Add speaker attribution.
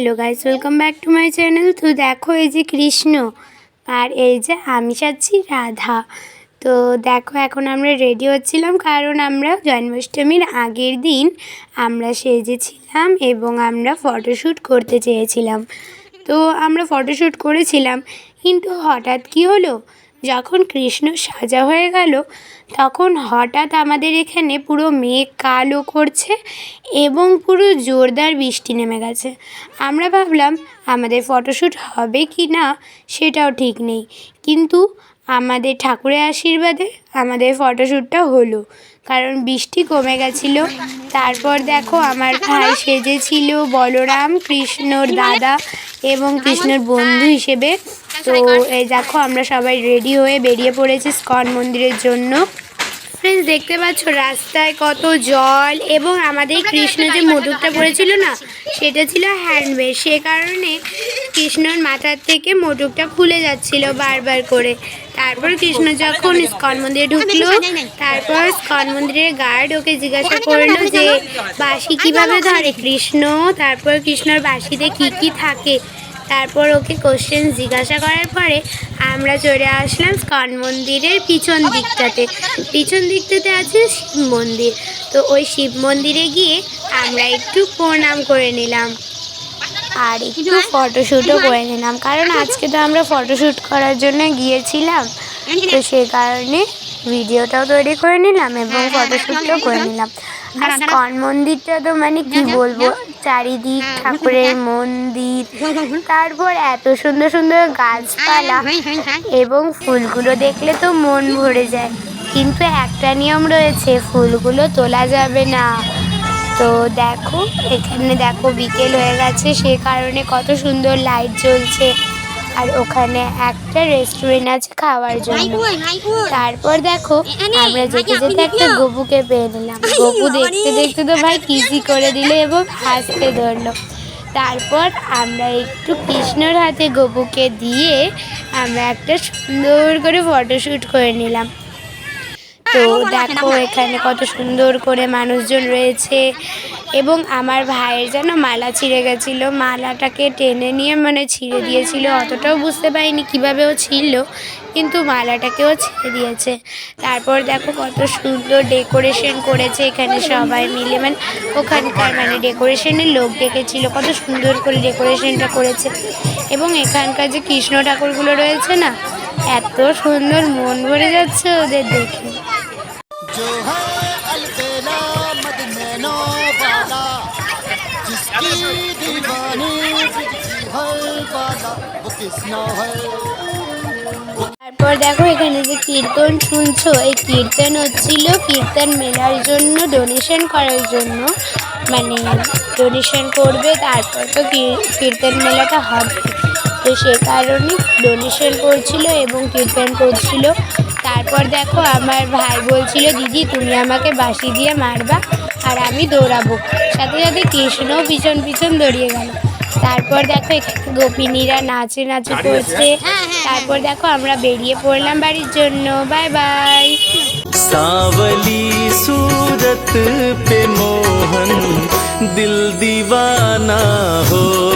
Speaker 1: Hello guys welcome back to my channel তো দেখো এই যে কৃষ্ণ আর এই যে আমি যাচ্ছি রাধা। তো দেখো এখন আমরা রেডি হচ্ছিলাম, কারণ আমরা জন্মাষ্টমীর আগের দিন আমরা সেজেছিলাম এবং আমরা ফটোশ্যুট করতে চেয়েছিলাম। তো আমরা ফটোশ্যুট করেছিলাম, কিন্তু হঠাৎ কি হলো? যখন কৃষ্ণ সাজা হয়ে গেল, তখন হঠাৎ আমাদের এখানে পুরো মেঘ কালো করছে এবং পুরো জোরদার বৃষ্টি নেমে গেছে। আমরা ভাবলাম, আমাদের ফটোশ্যুট হবে কি না সেটাও ঠিক নেই। কিন্তু আমাদের ঠাকুরের আশীর্বাদে আমাদের ফটোশ্যুটটা হলো। কারণ বৃষ্টি কমে গেছিল। তারপর দেখো আমার ভাই সেজেছিল বলরাম, কৃষ্ণর দাদা এবং কৃষ্ণর বন্ধু হিসেবে। তো এই দেখো আমরা সবাই রেডি হয়ে বেরিয়ে পড়েছি স্কন মন্দিরের জন্য। ফ্রেন্ডস দেখতে পাচ্ছ রাস্তায় কত জল এবং আমাদের কৃষ্ণ যে মোটরটা পড়েছিল না, সেটা ছিল হ্যান্ডমেড সে কারণে কৃষ্ণর মাথার থেকে মোটরটা খুলে যাচ্ছিল বারবার করে। তারপর কৃষ্ণ যখন স্কন মন্দিরে ঢুকলো, তারপর স্কন মন্দিরের গার্ড ওকে জিজ্ঞাসা করল যে, বাঁশি কীভাবে ধরে? কৃষ্ণ, তারপর কৃষ্ণর বাঁশিতে কি কি থাকে? তারপর ওকে কোশ্চেন জিজ্ঞাসা করার পরে আমরা চলে আসলাম স্কন মন্দিরের পিছন দিকটাতে। পিছন দিকটাতে আছে শিব মন্দির। তো ওই শিব মন্দিরে গিয়ে আমরা একটু প্রণাম করে নিলাম। আর একটু ফটোশ্যুটও করে নিলাম। কারণ আজকে তো আমরা ফটোশ্যুট করার জন্য গিয়েছিলাম। তো সেই কারণে ভিডিওটাও তৈরি করে নিলাম এবং ফটোশ্যুটটাও করে নিলাম। আর স্কন মন্দিরটা তো মানে কি বলব? চারিদিক ঠাকুরের মন্দির। তারপর এত সুন্দর সুন্দর গাছপালা এবং ফুলগুলো দেখলে তো মন ভরে যায়। কিন্তু একটা নিয়ম রয়েছে ফুলগুলো তোলা যাবে না। তো দেখো এখানে দেখো বিকেল হয়ে গেছে সে কারণে কত সুন্দর লাইট জ্বলছে। আর ওখানে একটা রেস্টুরেন্ট আছে খাওয়ার জন্য। তারপর দেখো আমরা যেতে যেতে একটা গবুকে পেয়ে নিলাম। গবু দেখতে দেখতে তো ভাই কিসি করে দিল এবং হাসতে ধরলো। তারপর আমরা একটু কৃষ্ণর হাতে গবুকে দিয়ে আমরা একটা সুন্দর করে ফটোশ্যুট করে নিলাম। তো দেখো, এখানে কত সুন্দর করে মানুষজন রয়েছে এবং আমার ভাইয়ের যেন মালা ছিঁড়ে গেছিল। মালাটাকে টেনে নিয়ে মানে ছিঁড়ে দিয়েছিল। অতটাও বুঝতে পারিনি কীভাবে ও ছিল কিন্তু মালাটাকেও ছিঁড়ে দিয়েছে। তারপর দেখো, কত সুন্দর ডেকোরেশন করেছে এখানে সবাই মিলে। মানে ওখানকার মানে ডেকোরেশনের লোক ডেকেছিল, কত সুন্দর করে ডেকোরেশনটা করেছে। এবং এখানকার যে কৃষ্ণ ঠাকুরগুলো রয়েছে না, এত সুন্দর মন ভরে যাচ্ছে ওদের দেখে।
Speaker 2: जो है अलबेला मदनैनो वाला जिसकी दीवानी बिजली हर वाला वो किसना है
Speaker 1: তারপর দেখো এখানে যে কীর্তন শুনছো এই কীর্তন হচ্ছিল কীর্তন মেলার জন্য ডোনেশন করার জন্য মানে ডোনেশন করবে তারপর তো কী- কীর্তন মেলাটা হবে তো সে কারণে ডোনেশন করছিল এবং কীর্তন করছিল তারপর দেখো আমার ভাই বলছিল দিদি তুমি আমাকে বাঁশি দিয়ে মারবা আর আমি দৌড়াবো সাথে সাথে কৃষ্ণও পিছন পিছন দৌড়িয়ে গেল তারপর দেখো এখানে গোপিনীরা নাচে নাচে করছে তারপর দেখো আমরা বেরিয়ে পড়লাম বাড়ির জন্য বাই বাই
Speaker 3: सांवली सूरत पे मोहन दिल दीवाना हो